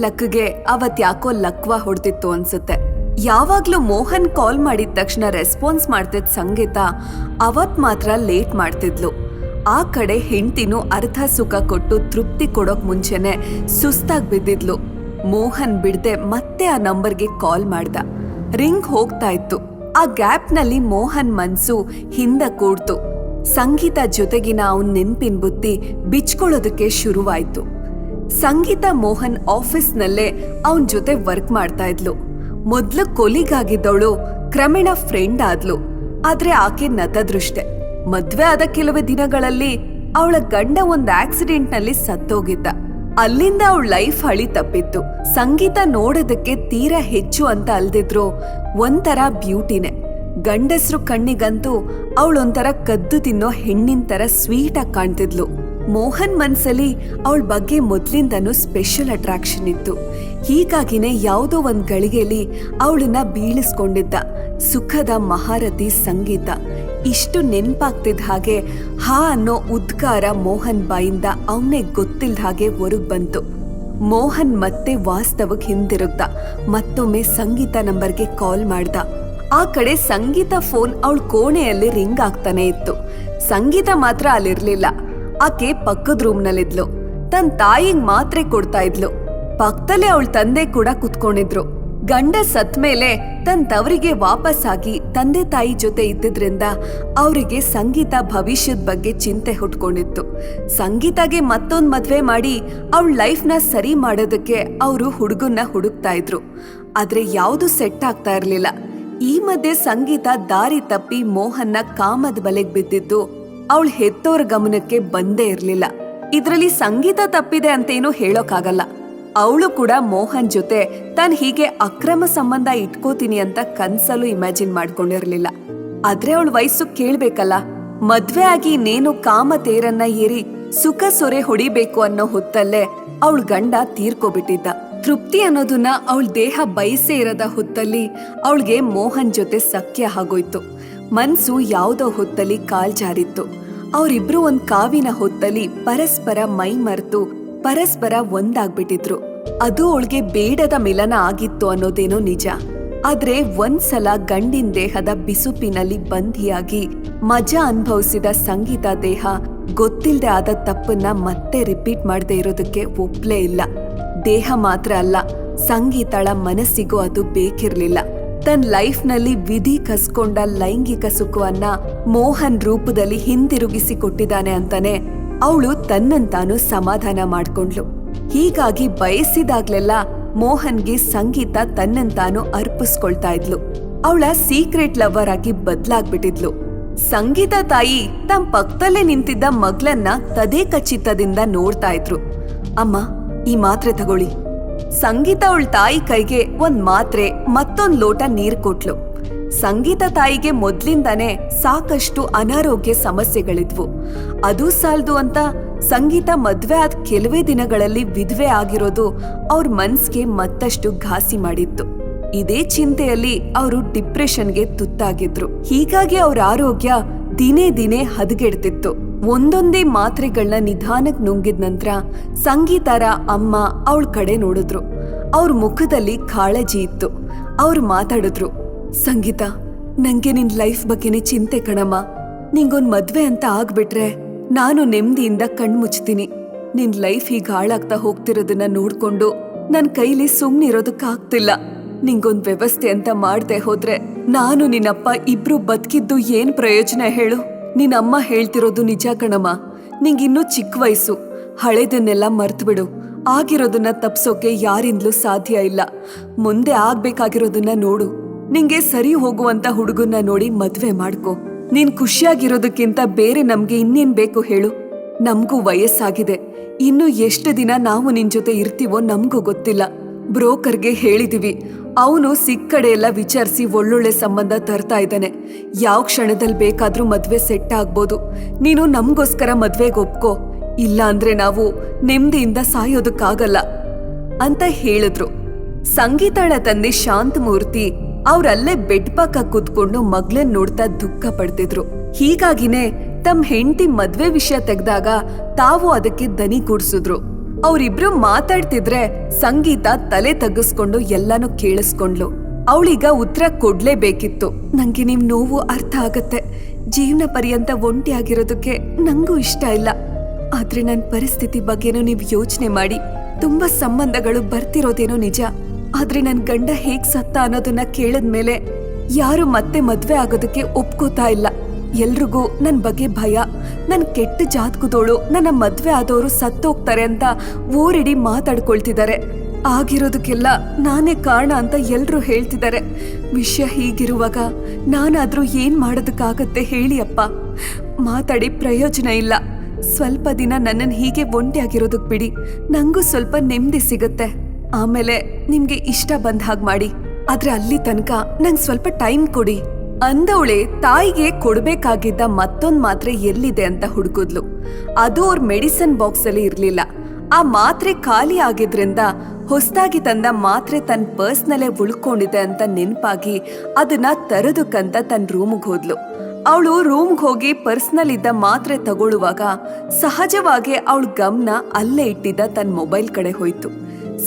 ಲಕ್ಗೆ ಅವತ್ ಯಾಕೋ ಲಕ್ವ ಹೊಡ್ತಿತ್ತು ಅನ್ಸುತ್ತೆ. ಯಾವಾಗ್ಲೂ ಮೋಹನ್ ಕಾಲ್ ಮಾಡಿದ ತಕ್ಷಣ ರೆಸ್ಪಾನ್ಸ್ ಮಾಡ್ತಿದ್ ಸಂಗೀತ ಅವತ್ ಮಾತ್ರ ಲೇಟ್ ಮಾಡ್ತಿದ್ಲು. ಆ ಕಡೆ ಹೆಂಡ್ತಿನೂ ಅರ್ಧ ಸುಖ ಕೊಟ್ಟು ತೃಪ್ತಿ ಕೊಡೋಕ್ ಮುಂಚೆನೆ ಸುಸ್ತಾಗ್ ಬಿದ್ದಿದ್ಲು. ಮೋಹನ್ ಬಿಡ್ದೆ ಮತ್ತೆ ಆ ನಂಬರ್ಗೆ ಕಾಲ್ ಮಾಡ್ದ. ರಿಂಗ್ ಹೋಗ್ತಾ ಇತ್ತು. ಆ ಗ್ಯಾಪ್ನಲ್ಲಿ ಮೋಹನ್ ಮನ್ಸು ಹಿಂದ ಕೂಡ್ತು. ಸಂಗೀತ ಜೊತೆಗಿನ ಅವನ್ ನೆನ್ಪಿನ್ ಬುತ್ತಿ ಬಿಚ್ಕೊಳ್ಳೋದಕ್ಕೆ ಶುರುವಾಯ್ತು. ಸಂಗೀತ ಮೋಹನ್ ಆಫೀಸ್ನಲ್ಲೇ ಅವನ್ ಜೊತೆ ವರ್ಕ್ ಮಾಡ್ತಾ ಇದ್ಲು. ಮೊದ್ಲು ಕೊಲಿಗಾಗಿದ್ದವಳು ಕ್ರಮೇಣ ಫ್ರೆಂಡ್ ಆದ್ಲು. ಆದ್ರೆ ಆಕೆ ನತದೃಷ್ಟೆ. ಮದ್ವೆ ಆದ ಕೆಲವೇ ದಿನಗಳಲ್ಲಿ ಅವಳ ಗಂಡ ಒಂದ್ ಆಕ್ಸಿಡೆಂಟ್ನಲ್ಲಿ ಸತ್ತೋಗಿದ್ದ. ಅಲ್ಲಿಂದ ಅವಳ ಲೈಫ್ ಹಳಿ ತಪ್ಪಿತ್ತು. ಸಂಗೀತ ನೋಡೋದಕ್ಕೆ ತೀರಾ ಹೆಚ್ಚು ಅಂತ ಅಲ್ದಿದ್ರು ಒಂಥರ ಬ್ಯೂಟಿನೇ ಗಂಡಸ್ರು ಕಣ್ಣಿಗಂತೂ ಅವಳೊಂಥರ ಕದ್ದು ತಿನ್ನೋ ಹೆಣ್ಣಿನ ತರ ಸ್ವೀಟಾಗಿ ಕಾಣ್ತಿದ್ಲು. ಮೋಹನ್ ಮನ್ಸಲ್ಲಿ ಅವಳ ಬಗ್ಗೆ ಮೊದ್ಲಿಂದನೂ ಸ್ಪೆಷಲ್ ಅಟ್ರಾಕ್ಷನ್ ಇತ್ತು. ಹೀಗಾಗಿನೇ ಯಾವುದೋ ಒಂದ್ ಗಳಿಗೆಯಲ್ಲಿ ಅವಳನ್ನ ಬೀಳಿಸ್ಕೊಂಡಿದ್ದ ಸುಖದ ಮಹಾರಥಿ ಸಂಗೀತ. ಇಷ್ಟು ನೆನ್ಪಾಗ್ತಿದ್ದ ಹಾಗೆ ಹಾ ಅನ್ನೋ ಉದ್ಗಾರ ಮೋಹನ್ ಬಾಯಿಂದ ಅವನೇ ಗೊತ್ತಿಲ್ದ ಹಾಗೆ ಹೊರಗ್ ಬಂತು. ಮೋಹನ್ ಮತ್ತೆ ವಾಸ್ತವಕ್ಕೆ ಹಿಂದಿರುಗ್ದ. ಮತ್ತೊಮ್ಮೆ ಸಂಗೀತ ನಂಬರ್ಗೆ ಕಾಲ್ ಮಾಡ್ದ. ಆ ಕಡೆ ಸಂಗೀತ ಫೋನ್ ಅವಳ ಕೋಣೆಯಲ್ಲಿ ರಿಂಗ್ ಆಗ್ತಾನೆ ಇತ್ತು. ಸಂಗೀತ ಮಾತ್ರ ಅಲ್ಲಿರ್ಲಿಲ್ಲ. ಆಕೆ ಪಕ್ಕದ ರೂಮ್ನಲ್ಲಿದ್ಲು. ತನ್ ತಾಯಿಗೆ ಮಾತ್ರೆ ಕೊಡ್ತಾ ಇದ್ಲು. ಪಕ್ಕದಲ್ಲೇ ಅವಳ ತಂದೆ ಕೂಡ ಕುತ್ಕೊಂಡಿದ್ರು. ಗಂಡ ಸತ್ ಮೇಲೆ ತನ್ ತವರಿಗೆ ವಾಪಸ್ ಆಗಿ ತಂದೆ ತಾಯಿ ಜೊತೆ ಇದ್ದಿದ್ರಿಂದ ಅವರಿಗೆ ಸಂಗೀತ ಭವಿಷ್ಯದ ಬಗ್ಗೆ ಚಿಂತೆ ಹುಟ್ಕೊಂಡಿತ್ತು. ಸಂಗೀತಗೆ ಮತ್ತೊಂದ್ ಮದ್ವೆ ಮಾಡಿ ಅವಳ ಲೈಫ್ನ ಸರಿ ಮಾಡೋದಕ್ಕೆ ಅವರು ಹುಡುಗನ್ನ ಹುಡುಕ್ತಾ ಇದ್ರು. ಆದ್ರೆ ಯಾವುದು ಸೆಟ್ ಆಗ್ತಾ ಇರಲಿಲ್ಲ. ಈ ಮಧ್ಯೆ ಸಂಗೀತ ದಾರಿ ತಪ್ಪಿ ಮೋಹನ್ನ ಕಾಮದ ಬಲೆಗೆ ಬಿದ್ದಿದ್ದು ಅವಳ ಹೆತ್ತೋರ ಗಮನಕ್ಕೆ ಬಂದೇ ಇರಲಿಲ್ಲ. ಇದರಲ್ಲಿ ಸಂಗೀತ ತಪ್ಪಿದೆ ಅಂತೇನು ಹೇಳೋಕ್ಕಾಗಲ್ಲ ಅವಳು ಕೂಡ ಮೋಹನ್ ಜೊತೆ ತಾನು ಹೀಗೆ ಅಕ್ರಮ ಸಂಬಂಧ ಇಟ್ಕೋತೀನಿ ಅಂತ ಕನ್ಸಲ್ಲೂ ಇಮ್ಯಾಜಿನ್ ಮಾಡ್ಕೊಂಡಿರ್ಲಿಲ್ಲ. ಆದ್ರೆ ಅವಳ ವಯಸ್ಸು ಕೇಳ್ಬೇಕಲ್ಲ. ಮದ್ವೆ ಆಗಿ ನೇನು ಕಾಮ ತೇರನ್ನ ಏರಿ ಸುಖ ಸೊರೆ ಹೊಡಿಬೇಕು ಅನ್ನೋ ಹೊತ್ತಲ್ಲೇ ಅವಳ ಗಂಡ ತೀರ್ಕೊಬಿಟ್ಟಿದ್ದ. ತೃಪ್ತಿ ಅನ್ನೋದನ್ನ ಅವಳ ದೇಹ ಬಯಸೇ ಇರದ ಹೊತ್ತಲ್ಲಿ ಅವಳಿಗೆ ಮೋಹನ್ ಜೊತೆ ಸಖ್ಯ ಆಗೋಯ್ತು. ಮನ್ಸು ಯಾವುದೋ ಹೊತ್ತಲ್ಲಿ ಕಾಲ್ ಜಾರಿತ್ತು. ಅವರಿಬ್ರು ಒಂದ್ ಕಾವಿನ ಹೊತ್ತಲ್ಲಿ ಪರಸ್ಪರ ಮೈ ಮರೆತು ಪರಸ್ಪರ ಒಂದಾಗ್ಬಿಟ್ಟಿದ್ರು. ಅದು ಅವಳಿಗೆ ಬೇಡದ ಮಿಲನ ಆಗಿತ್ತು ಅನ್ನೋದೇನೋ ನಿಜ. ಆದ್ರೆ ಒಂದ್ಸಲ ಗಂಡಿನ ದೇಹದ ಬಿಸುಪಿನಲ್ಲಿ ಬಂಧಿಯಾಗಿ ಮಜಾ ಅನುಭವಿಸಿದ ಸಂಗೀತ ದೇಹ ಗೊತ್ತಿಲ್ಲದೆ ಆದ ತಪ್ಪನ್ನ ಮತ್ತೆ ರಿಪೀಟ್ ಮಾಡದೆ ಇರೋದಕ್ಕೆ ಒಪ್ಲೇ ಇಲ್ಲ. ದೇಹ ಮಾತ್ರ ಅಲ್ಲ, ಸಂಗೀತಳ ಮನಸ್ಸಿಗೂ ಅದು ಬೇಕಿರ್ಲಿಲ್ಲ. ತನ್ನ ಲೈಫ್ನಲ್ಲಿ ವಿಧಿ ಕಸ್ಕೊಂಡ ಲೈಂಗಿಕ ಸುಖವನ್ನ ಮೋಹನ್ ರೂಪದಲ್ಲಿ ಹಿಂದಿರುಗಿಸಿ ಕೊಟ್ಟಿದ್ದಾನೆ ಅಂತಾನೆ ಅವಳು ತನ್ನಂತಾನು ಸಮಾಧಾನ ಮಾಡ್ಕೊಂಡ್ಲು. ಹೀಗಾಗಿ ಬಯಸಿದಾಗ್ಲೆಲ್ಲ ಮೋಹನ್ಗೆ ಸಂಗೀತ ತನ್ನಂತಾನು ಅರ್ಪಿಸ್ಕೊಳ್ತಾ ಇದ್ಲು. ಅವಳ ಸೀಕ್ರೆಟ್ ಲವರ್ ಆಗಿ ಬದ್ಲಾಗ್ಬಿಟ್ಟಿದ್ಲು. ಸಂಗೀತ ತಾಯಿ ತಮ್ಮ ಪಕ್ಕದಲ್ಲೇ ನಿಂತಿದ್ದ ಮಗ್ಳನ್ನ ತದೇ ಖಚಿತದಿಂದ ನೋಡ್ತಾ ಇದ್ರು. ಅಮ್ಮ, ಈ ಮಾತ್ರೆ ತಗೊಳ್ಳಿ. ಸಂಗೀತ ಅವಳ ತಾಯಿ ಕೈಗೆ ಒಂದ್ ಮಾತ್ರೆ, ಮತ್ತೊಂದ್ ಲೋಟ ನೀರ್ ಕೊಟ್ಲು. ಸಂಗೀತ ತಾಯಿಗೆ ಮೊದ್ಲಿಂದಾನೇ ಸಾಕಷ್ಟು ಅನಾರೋಗ್ಯ ಸಮಸ್ಯೆಗಳಿದ್ವು. ಅದು ಸಾಲ್ದು ಅಂತ ಸಂಗೀತ ಮದ್ವೆ ಆದ ಕೆಲವೇ ದಿನಗಳಲ್ಲಿ ವಿಧವೆ ಆಗಿರೋದು ಅವ್ರ ಮನ್ಸ್ಗೆ ಮತ್ತಷ್ಟು ಘಾಸಿ ಮಾಡಿತ್ತು. ಇದೇ ಚಿಂತೆಯಲ್ಲಿ ಅವರು ಡಿಪ್ರೆಷನ್ಗೆ ತುತ್ತಾಗಿದ್ರು. ಹೀಗಾಗಿ ಅವ್ರ ಆರೋಗ್ಯ ದಿನೇ ದಿನೇ ಹದಗೆಡ್ತಿತ್ತು. ಒಂದೊಂದೇ ಮಾತ್ರೆಗಳನ್ನ ನಿಧಾನಕ್ ನುಂಗಿದ ನಂತರ ಸಂಗೀತಾರ ಅಮ್ಮ ಅವಳ ಕಡೆ ನೋಡಿದ್ರು. ಅವ್ರ ಮುಖದಲ್ಲಿ ಕಾಳಜಿ ಇತ್ತು. ಅವ್ರು ಮಾತಾಡಿದ್ರು, ಸಂಗೀತ, ನಂಗೆ ನಿನ್ ಲೈಫ್ ಬಗ್ಗೆನೇ ಚಿಂತೆ ಕಣಮ್ಮ. ನಿಂಗೊಂದ್ ಮದ್ವೆ ಅಂತ ಆಗ್ಬಿಟ್ರೆ ನಾನು ನೆಮ್ಮದಿಯಿಂದ ಕಣ್ಮುಚ್ತೀನಿ ನಿನ್ ಲೈಫ್ ಹೀಗ್ ಹಾಳಾಗ್ತಾ ಹೋಗ್ತಿರೋದನ್ನ ನೋಡ್ಕೊಂಡು ನನ್ ಕೈಲಿ ಸುಮ್ನಿರೋದಕ್ಕಾಗ್ತಿಲ್ಲ ನಿಂಗೊಂದ್ ವ್ಯವಸ್ಥೆ ಅಂತ ಮಾಡ್ದೆ ಹೋದ್ರೆ ನಾನು ನಿನ್ನಪ್ಪ ಇಬ್ರು ಬದುಕಿದ್ದು ಏನ್ ಪ್ರಯೋಜನ ಹೇಳು? ನಿನ್ನಮ್ಮ ಹೇಳ್ತಿರೋದು ನಿಜ ಕಣಮ್ಮ. ನಿಂಗಿನ್ನೂ ಚಿಕ್ಕ ವಯಸ್ಸು. ಹಳೆದನ್ನೆಲ್ಲ ಮರ್ತ್ಬಿಡು. ಆಗಿರೋದನ್ನ ತಪ್ಸೋಕೆ ಯಾರಿಂದಲೂ ಸಾಧ್ಯ ಇಲ್ಲ. ಮುಂದೆ ಆಗ್ಬೇಕಾಗಿರೋದನ್ನ ನೋಡು. ನಿಂಗೆ ಸರಿ ಹೋಗುವಂತ ಹುಡುಗನ್ನ ನೋಡಿ ಮದ್ವೆ ಮಾಡ್ಕೋ. ನೀನ್ ಖುಷಿಯಾಗಿರೋದಕ್ಕಿಂತ ಬೇರೆ ನಮ್ಗೆ ಇನ್ನೇನ್ ಬೇಕು ಹೇಳು. ನಮ್ಗೂ ವಯಸ್ಸಾಗಿದೆ. ಇನ್ನು ಎಷ್ಟು ದಿನ ನಾವು ನಿನ್ ಜೊತೆ ಇರ್ತೀವೋ ನಮ್ಗೂ ಗೊತ್ತಿಲ್ಲ. ಬ್ರೋಕರ್ಗೆ ಹೇಳಿದೀವಿ. ಅವನು ಸಿಕ್ಕಡೆ ಎಲ್ಲ ವಿಚಾರಿಸಿ ಒಳ್ಳೊಳ್ಳೆ ಸಂಬಂಧ ತರ್ತಾ ಇದ್ದಾನೆ. ಯಾವ ಕ್ಷಣದಲ್ಲಿ ಬೇಕಾದ್ರೂ ಮದ್ವೆ ಸೆಟ್ ಆಗ್ಬೋದು. ನೀನು ನಮಗೋಸ್ಕರ ಮದ್ವೆಗೆ ಒಪ್ಕೋ. ಇಲ್ಲ ಅಂದ್ರೆ ನಾವು ನೆಮ್ಮದಿಯಿಂದ ಸಾಯೋದಕ್ಕಾಗಲ್ಲ ಅಂತ ಹೇಳಿದ್ರು. ಸಂಗೀತಾಳ ತಂದೆ ಶಾಂತಮೂರ್ತಿ ಅವ್ರಲ್ಲೇ ಬೆಡ್ ಪಕ್ಕ ಕೂತ್ಕೊಂಡು ಮಗ್ಳನ್ ನೋಡ್ತಾ ದುಃಖ ಪಡ್ತಿದ್ರು. ಹೀಗಾಗಿನೇ ತಮ್ಮ ಹೆಂಡತಿ ಮದ್ವೆ ವಿಷಯ ತೆಗ್ದಾಗ ತಾವು ಅದಕ್ಕೆ ದನಿ ಕೂಡ್ಸಿದ್ರು. ಅವರಿಬ್ರು ಮಾತಾಡ್ತಿದ್ರೆ ಸಂಗೀತ ತಲೆ ತಗ್ಗಿಸ್ಕೊಂಡು ಎಲ್ಲಾನು ಕೇಳಿಸ್ಕೊಂಡ್ಲು. ಅವಳೀಗ ಉತ್ತರ ಕೊಡ್ಲೇಬೇಕಿತ್ತು. ನಂಗೆ ನಿಮ್ ನೋವು ಅರ್ಥ ಆಗತ್ತೆ. ಜೀವನ ಪರ್ಯಂತ ಒಂಟಿ ಆಗಿರೋದಕ್ಕೆ ನಂಗೂ ಇಷ್ಟ ಇಲ್ಲ. ಆದ್ರೆ ನನ್ನ ಪರಿಸ್ಥಿತಿ ಬಗ್ಗೆನೂ ನೀವು ಯೋಚನೆ ಮಾಡಿ. ತುಂಬಾ ಸಂಬಂಧಗಳು ಬರ್ತಿರೋದೇನೋ ನಿಜ. ಆದ್ರೆ ನನ್ ಗಂಡ ಹೇಗ್ ಸತ್ತ ಅನ್ನೋದನ್ನ ಕೇಳಿದ್ಮೇಲೆ ಯಾರು ಮತ್ತೆ ಮದ್ವೆ ಆಗೋದಕ್ಕೆ ಒಪ್ಕೋತಾ ಇಲ್ಲ. ಎಲ್ರಿಗೂ ನನ್ ಬಗ್ಗೆ ಭಯ. ನನ್ ಕೆಟ್ಟ ಜಾತಕದೋಳು ನನ್ನ ಮದ್ವೆ ಆದವರು ಸತ್ತೋಗ್ತಾರೆ ಅಂತ ಓರಿಡಿ ಮಾತಾಡ್ಕೊಳ್ತಿದ್ದಾರೆ. ಆಗಿರೋದಕ್ಕೆಲ್ಲ ನಾನೇ ಕಾರಣ ಅಂತ ಎಲ್ರೂ ಹೇಳ್ತಿದ್ದಾರೆ. ವಿಷಯ ಹೀಗಿರುವಾಗ ನಾನಾದ್ರೂ ಏನ್ ಮಾಡೋದಕ್ಕಾಗತ್ತೆ ಹೇಳಿ ಅಪ್ಪ ಮಾತಾಡಿ ಪ್ರಯೋಜನ ಇಲ್ಲ. ಸ್ವಲ್ಪ ದಿನ ನನ್ನನ್ನು ಹೀಗೆ ಒಂಟಿಯಾಗಿರೋದಕ್ ಬಿಡಿ. ನಂಗೂ ಸ್ವಲ್ಪ ನೆಮ್ಮದಿ ಸಿಗುತ್ತೆ. ಆಮೇಲೆ ನಿಮ್ಗೆ ಇಷ್ಟ ಬಂದ ಹಾಗೆ ಮಾಡಿ. ಆದ್ರೆ ಅಲ್ಲಿ ತನಕ ನಂಗೆ ಸ್ವಲ್ಪ ಟೈಮ್ ಕೊಡಿ. ಅಂದವಳೆ ತಾಯಿಗೆ ಕೊಡಬೇಕಾಗಿದ್ದ ಮತ್ತೊಂದ್ ಮಾತ್ರೆ ಎಲ್ಲಿದೆ ಅಂತ ಹುಡುಕಿದ್ಲು. ಅದು ಅವ್ರ ಮೆಡಿಸನ್ ಬಾಕ್ಸ್ ಅಲ್ಲಿ ಇರ್ಲಿಲ್ಲ. ಆ ಮಾತ್ರೆ ಖಾಲಿ ಆಗಿದ್ರಿಂದ ಹೊಸದಾಗಿ ತಂದ ಮಾತ್ರೆ ತನ್ನ ಪರ್ಸ್ನಲ್ಲೇ ಉಳ್ಕೊಂಡಿದೆ ಅಂತ ನೆನಪಾಗಿ ಅದನ್ನ ತರೋದಕ್ಕಂತ ತನ್ನ ರೂಮ್ಗೆ ಹೋದ್ಲು. ಅವಳು ರೂಮ್ಗೆ ಹೋಗಿ ಪರ್ಸ್ನಲ್ ಇದ್ದ ಮಾತ್ರೆ ತಗೊಳ್ಳುವಾಗ ಸಹಜವಾಗಿ ಅವಳ ಗಮನ ಅಲ್ಲೇ ಇಟ್ಟಿದ್ದ ತನ್ನ ಮೊಬೈಲ್ ಕಡೆ ಹೋಯ್ತು.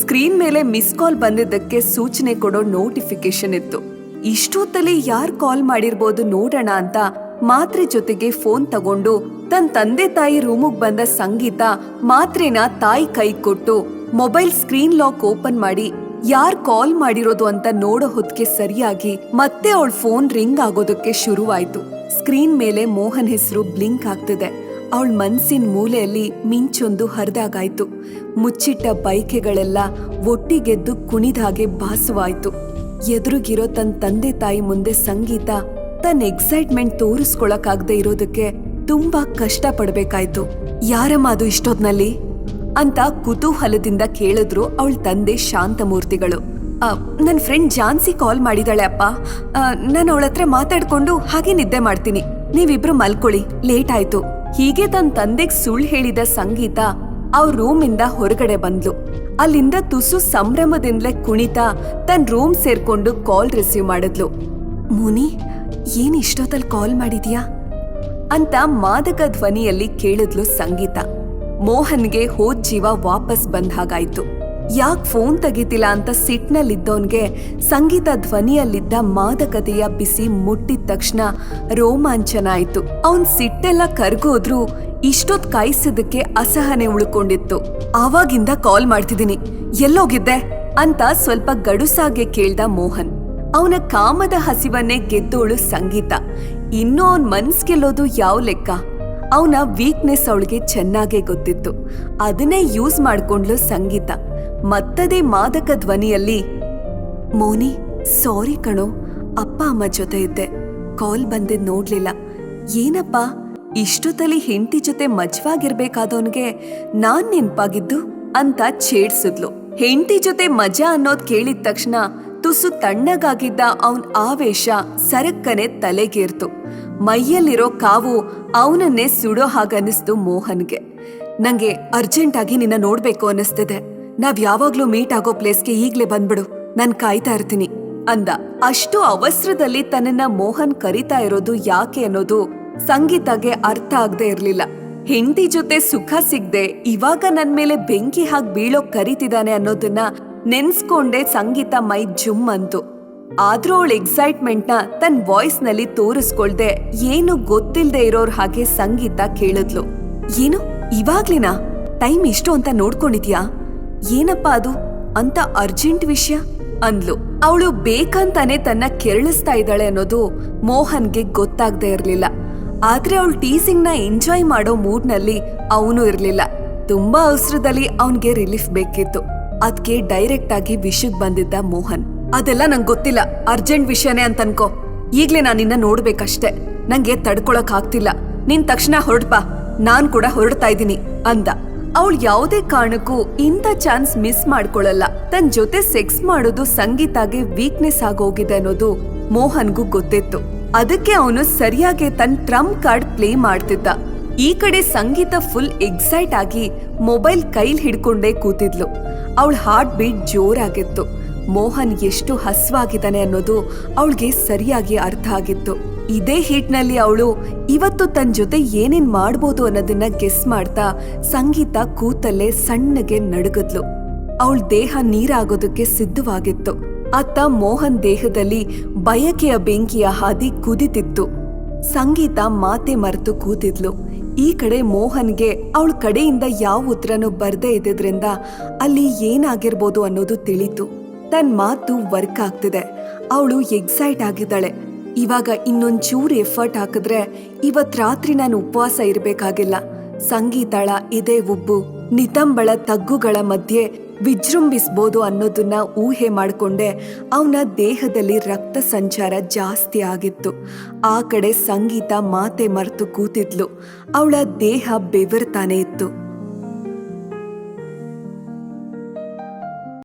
ಸ್ಕ್ರೀನ್ ಮೇಲೆ ಮಿಸ್ ಕಾಲ್ ಬಂದಿದ್ದಕ್ಕೆ ಸೂಚನೆ ಕೊಡೋ ನೋಟಿಫಿಕೇಶನ್ ಇತ್ತು. ಇಷ್ಟೊತ್ತಲ್ಲಿ ಯಾರ್ ಕಾಲ್ ಮಾಡಿರ್ಬೋದು ನೋಡೋಣ ಅಂತ ಮಾತ್ರೆ ಜೊತೆಗೆ ಫೋನ್ ತಗೊಂಡು ತನ್ನ ತಂದೆ ತಾಯಿ ರೂಮಿಗೆ ಬಂದ ಸಂಗೀತ ಮಾತ್ರೆನ ತಾಯಿ ಕೈ ಕೊಟ್ಟು ಮೊಬೈಲ್ ಸ್ಕ್ರೀನ್ ಲಾಕ್ ಓಪನ್ ಮಾಡಿ ಯಾರ್ ಕಾಲ್ ಮಾಡಿರೋದು ಅಂತ ನೋಡೋ ಹೊತ್ತಿಗೆ ಸರಿಯಾಗಿ ಮತ್ತೆ ಅವಳ ಫೋನ್ ರಿಂಗ್ ಆಗೋದಕ್ಕೆ ಶುರುವಾಯ್ತು. ಸ್ಕ್ರೀನ್ ಮೇಲೆ ಮೋಹನ್ ಹೆಸರು ಬ್ಲಿಂಕ್ ಆಗ್ತಿದೆ. ಅವಳ ಮನ್ಸಿನ ಮೂಲೆಯಲ್ಲಿ ಮಿಂಚೊಂದು ಹರಿದಾಗಾಯ್ತು. ಮುಚ್ಚಿಟ್ಟ ಬೈಕೆಗಳೆಲ್ಲ ಒಟ್ಟಿಗೆದ್ದು ಕುಣಿದಾಗೆ ಭಾಸವಾಯ್ತು. ಎದುರುಗಿರೋ ತನ್ನ ತಂದೆ ತಾಯಿ ಮುಂದೆ ಸಂಗೀತ ತನ್ನ ಎಕ್ಸೈಟ್ಮೆಂಟ್ ತೋರಿಸ್ಕೊಳಕ್ಕಾಗದೆ ಇರೋದಕ್ಕೆ ತುಂಬಾ ಕಷ್ಟ ಪಡ್ಬೇಕಾಯ್ತು ಯಾರಮ್ಮ ಅದು ಇಷ್ಟೊತ್ನಲ್ಲಿ? ಅಂತ ಕುತೂಹಲದಿಂದ ಕೇಳಿದ್ರು ಅವಳ ತಂದೆ ಶಾಂತಮೂರ್ತಿಗಳು. ಆ, ನನ್ ಫ್ರೆಂಡ್ ಜಾನ್ಸಿ ಕಾಲ್ ಮಾಡಿದಾಳೆ ಅಪ್ಪ. ನಾನು ಅವಳ ಹತ್ರ ಮಾತಾಡ್ಕೊಂಡು ಹಾಗೆ ನಿದ್ದೆ ಮಾಡ್ತೀನಿ. ನೀವಿಬ್ರು ಮಲ್ಕೊಳ್ಳಿ ಲೇಟ್ ಆಯ್ತು. ಹೀಗೆ ತನ್ನ ತಂದೆಗ್ ಸುಳ್ಳು ಹೇಳಿದ ಸಂಗೀತ ಅವ್ರ ರೂಮಿಂದ ಹೊರಗಡೆ ಬಂದ್ಲು. ಅಲ್ಲಿಂದ ತುಸು ಸಂಭ್ರಮದಿಂದಲೇ ಕುಣಿತಾ ತನ್ನ ರೂಮ್ ಸೇರ್ಕೊಂಡು ಕಾಲ್ ರಿಸೀವ್ ಮಾಡಿದ್ಲು. ಮುನಿ, ಏನ್ ಇಷ್ಟೊತ್ತಲ್ಲಿ ಕಾಲ್ ಮಾಡಿದ್ಯಾ? ಅಂತ ಮಾದಕ ಧ್ವನಿಯಲ್ಲಿ ಕೇಳಿದ್ಲು ಸಂಗೀತ. ಮೋಹನ್ಗೆ ಹೋದ್ ಜೀವ ವಾಪಸ್ ಬಂದ ಹಾಗಾಯ್ತು. ಯಾಕ್ ಫೋನ್ ತೆಗಿತಿಲ್ಲ ಅಂತ ಸಿಟ್ನಲ್ಲಿದ್ದವನ್ಗೆ ಸಂಗೀತ ಧ್ವನಿಯಲ್ಲಿದ್ದ ಮಾದಕತೆಯ ಬಿಸಿ ಮುಟ್ಟಿದ ತಕ್ಷಣ ರೋಮಾಂಚನ ಆಯ್ತು. ಅವನ್ ಸಿಟ್ಟೆಲ್ಲ ಕರ್ಗೋದ್ರು ಇಷ್ಟೊತ್ ಕಾಯಿಸಿದಕ್ಕೆ ಅಸಹನೆ ಉಳ್ಕೊಂಡಿತ್ತು. ಆವಾಗಿಂದ ಕಾಲ್ ಮಾಡ್ತಿದ್ದೀನಿ ಎಲ್ಲೋಗಿದ್ದೆ? ಅಂತ ಸ್ವಲ್ಪ ಗಡುಸಾಗೆ ಕೇಳ್ದ ಮೋಹನ್. ಅವನ ಕಾಮದ ಹಸಿವನ್ನೇ ಗೆದ್ದೋಳು ಸಂಗೀತ. ಇನ್ನೂ ಅವನ್ ಮನ್ಸ್ ಗೆಲ್ಲೋದು ಯಾವ ಲೆಕ್ಕ? ಅವನ ವೀಕ್ನೆಸ್ ಅವಳಿಗೆ ಚೆನ್ನಾಗೇ ಗೊತ್ತಿತ್ತು. ಅದನ್ನೇ ಯೂಸ್ ಮಾಡ್ಕೊಂಡ್ಲು ಸಂಗೀತ. ಮತ್ತದೇ ಮಾದಕ ಧ್ವನಿಯಲ್ಲಿ, ಮೋನಿ ಸಾರಿ ಕಣೋ, ಅಪ್ಪ, ಅಮ್ಮ ಜೊತೆ ಇದ್ದೆ. ಕಾಲ್ ಬಂದಿದ್ ನೋಡ್ಲಿಲ್ಲ. ಏನಪ್ಪ, ಇಷ್ಟೊತ್ತಲ್ಲಿ ಹೆಂಡತಿ ಜೊತೆ ಮಜ್ವಾಗಿರ್ಬೇಕಾದವನ್ಗೆ ನಾನ್ ನೆನ್ಪಾಗಿದ್ದು? ಅಂತ ಛೇಡ್ಸಿದ್ಲು. ಹೆಂಡತಿ ಜೊತೆ ಮಜಾ ಅನ್ನೋದ್ ಕೇಳಿದ ತಕ್ಷಣ ತುಸು ತಣ್ಣಗಾಗಿದ್ದ ಅವನ್ ಆವೇಶ ಸರಕ್ಕನೆ ತಲೆಗೇರ್ತು. ಮೈಯಲ್ಲಿರೋ ಕಾವು ಅವನನ್ನೇ ಸುಡೋ ಹಾಗನ್ನಿಸ್ತು ಮೋಹನ್ಗೆ. ನಂಗೆ ಅರ್ಜೆಂಟ್ ಆಗಿ ನಿನ್ನ ನೋಡ್ಬೇಕು ಅನ್ನಿಸ್ತಿದೆ. ನಾವ್ ಯಾವಾಗ್ಲೂ ಮೀಟ್ ಆಗೋ ಪ್ಲೇಸ್ಗೆ ಈಗ್ಲೇ ಬಂದ್ಬಿಡು. ನಾನ್ ಕಾಯ್ತಾ ಇರ್ತೀನಿ. ಅಂದ. ಅಷ್ಟು ಅವಸರದಲ್ಲಿ ತನ್ನನ್ನ ಮೋಹನ್ ಕರಿತಾ ಇರೋದು ಯಾಕೆ ಅನ್ನೋದು ಸಂಗೀತಗೆ ಅರ್ಥ ಆಗದೆ ಇರ್ಲಿಲ್ಲ. ಹೆಂಡತಿ ಜೊತೆ ಸುಖ ಸಿಗ್ದೆ ಇವಾಗ ನನ್ ಮೇಲೆ ಬೆಂಕಿ ಹಾಕಿ ಬೀಳೋಕ್ ಕರಿತಿದ್ದಾನೆ ಅನ್ನೋದನ್ನ ನೆನ್ಸ್ಕೊಂಡೆ ಸಂಗೀತ ಮೈ ಜುಮ್ ಅಂತು. ಆದ್ರೂ ಅವಳ ಎಕ್ಸೈಟ್ಮೆಂಟ್ನ ತನ್ನ ವಾಯ್ಸ್ನಲ್ಲಿ ತೋರಿಸ್ಕೊಳ್ದೆ ಏನು ಗೊತ್ತಿಲ್ದೆ ಇರೋರ್ ಹಾಗೆ ಸಂಗೀತ ಕೇಳಿದ್ಲು. ಏನು? ಇವಾಗ್ಲಿನಾ? ಟೈಮ್ ಎಷ್ಟು ಅಂತ ನೋಡ್ಕೊಂಡಿದ್ಯಾ? ಏನಪ್ಪ ಅದು? ಅಂತ ಅರ್ಜೆಂಟ್ ವಿಷಯ? ಅಂದ್ಲು. ಅವಳು ಬೇಕಂತಾನೆ ತನ್ನ ಕೆರಳಿಸ್ತಾ ಇದ್ದಾಳೆ ಅನ್ನೋದು ಮೋಹನ್ಗೆ ಗೊತ್ತಾಗ್ದೇ ಇರ್ಲಿಲ್ಲ. ಆದ್ರೆ ಅವಳು ಟೀಸಿಂಗ್ನ ಎಂಜಾಯ್ ಮಾಡೋ ಮೂಡ್ನಲ್ಲಿ ಅವನು ಇರ್ಲಿಲ್ಲ. ತುಂಬಾ ಅವಸರದಲ್ಲಿ ಅವನ್ಗೆ ರಿಲೀಫ್ ಬೇಕಿತ್ತು. ಅದ್ಕೆ ಡೈರೆಕ್ಟ್ ಆಗಿ ವಿಷಕ್ ಬಂದಿದ್ದ ಮೋಹನ್. ಅದೆಲ್ಲ ನಂಗೆ ಗೊತ್ತಿಲ್ಲ. ಅರ್ಜೆಂಟ್ ವಿಷಯನೇ ಅಂತ ಅನ್ಕೋ ಈಗ್ಲೇ ನಾನು ನಿನ್ನ ನೋಡ್ಬೇಕಷ್ಟೆ. ನಂಗೆ ತಡ್ಕೊಳಕ್ ಆಗ್ತಿಲ್ಲ ನಿನ್ ತಕ್ಷಣ ಹೊರಡ್ಪಾ ನಾನ್ ಕೂಡ ಹೊರಡ್ತಾ ಇದ್ದೀನಿ, ಅಂದ. ಅವಳು ಯಾವುದೇ ಕಾರಣಕ್ಕೂ ಇಂಥ ಚಾನ್ಸ್ ಮಿಸ್ ಮಾಡ್ಕೊಳ್ಳಲ್ಲ. ತನ್ ಜೊತೆ ಸೆಕ್ಸ್ ಮಾಡೋದು ಸಂಗೀತಾಗೆ ವೀಕ್ನೆಸ್ ಆಗೋಗಿದೆ ಅನ್ನೋದು ಮೋಹನ್ಗೂ ಗೊತ್ತಿತ್ತು. ಅದಕ್ಕೆ ಅವನು ಸರಿಯಾಗಿ ತನ್ನ ಟ್ರಂಪ್ ಕಾರ್ಡ್ ಪ್ಲೇ ಮಾಡ್ತಿದ್ದ. ಈ ಕಡೆ ಸಂಗೀತ ಫುಲ್ ಎಕ್ಸೈಟ್ ಆಗಿ ಮೊಬೈಲ್ ಕೈಲ್ ಹಿಡ್ಕೊಂಡೇ ಕೂತಿದ್ಲು. ಅವಳ ಹಾರ್ಟ್ ಬೀಟ್ ಜೋರಾಗಿತ್ತು. ಮೋಹನ್ ಎಷ್ಟು ಹಸ್ವಾಗಿದ್ದಾನೆ ಅನ್ನೋದು ಅವಳಿಗೆ ಸರಿಯಾಗಿ ಅರ್ಥ ಆಗಿತ್ತು. ಇದೇ ಹಿಟ್ನಲ್ಲಿ ಅವಳು ಇವತ್ತು ತನ್ನ ಜೊತೆ ಏನೇನ್ ಮಾಡ್ಬೋದು ಅನ್ನೋದನ್ನ ಗೆಸ್ ಮಾಡ್ತಾ ಸಂಗೀತ ಕೂತಲ್ಲೇ ಸಣ್ಣಗೆ ನಡುಗದ್ಲು. ಅವಳ ದೇಹ ನೀರಾಗೋದಕ್ಕೆ ಸಿದ್ಧವಾಗಿತ್ತು. ಅತ್ತ ಮೋಹನ್ ದೇಹದಲ್ಲಿ ಬಯಕೆಯ ಬೆಂಕಿಯ ಹಾದಿ ಕುದಿತಿತ್ತು. ಸಂಗೀತ ಮಾತೆ ಮರೆತು ಕೂತಿದ್ಲು. ಈ ಕಡೆ ಮೋಹನ್ಗೆ ಅವಳ ಕಡೆಯಿಂದ ಯಾವ ಉತ್ತರನೂ ಬರ್ದೇ ಇದ್ದಿದ್ರಿಂದ ಅಲ್ಲಿ ಏನಾಗಿರ್ಬೋದು ಅನ್ನೋದು ತಿಳಿತು. ತನ್ನ ಮಾತು ವರ್ಕ್ ಆಗ್ತಿದೆ. ಅವಳು ಎಕ್ಸೈಟ್ ಆಗಿದ್ದಾಳೆ. ಇವಾಗ ಇನ್ನೊಂಚೂರು ಎಫರ್ಟ್ ಹಾಕಿದ್ರೆ ಇವತ್ ರಾತ್ರಿ ನಾನು ಉಪವಾಸ ಇರಬೇಕಾಗಿಲ್ಲ. ಸಂಗೀತಳ ಇದೇ ಉಬ್ಬು, ನಿತಂಬಳ ತಗ್ಗುಗಳ ಮಧ್ಯೆ ವಿಜೃಂಭಿಸ್ಬೋದು ಅನ್ನೋದನ್ನ ಊಹೆ ಮಾಡಿಕೊಂಡೆ ಅವನ ದೇಹದಲ್ಲಿ ರಕ್ತ ಸಂಚಾರ ಜಾಸ್ತಿ ಆಗಿತ್ತು. ಆ ಕಡೆ ಸಂಗೀತ ಮಾತೆ ಮರೆತು ಕೂತಿದ್ಲು. ಅವಳ ದೇಹ ಬೆವರ್ತಾನೆ ಇತ್ತು.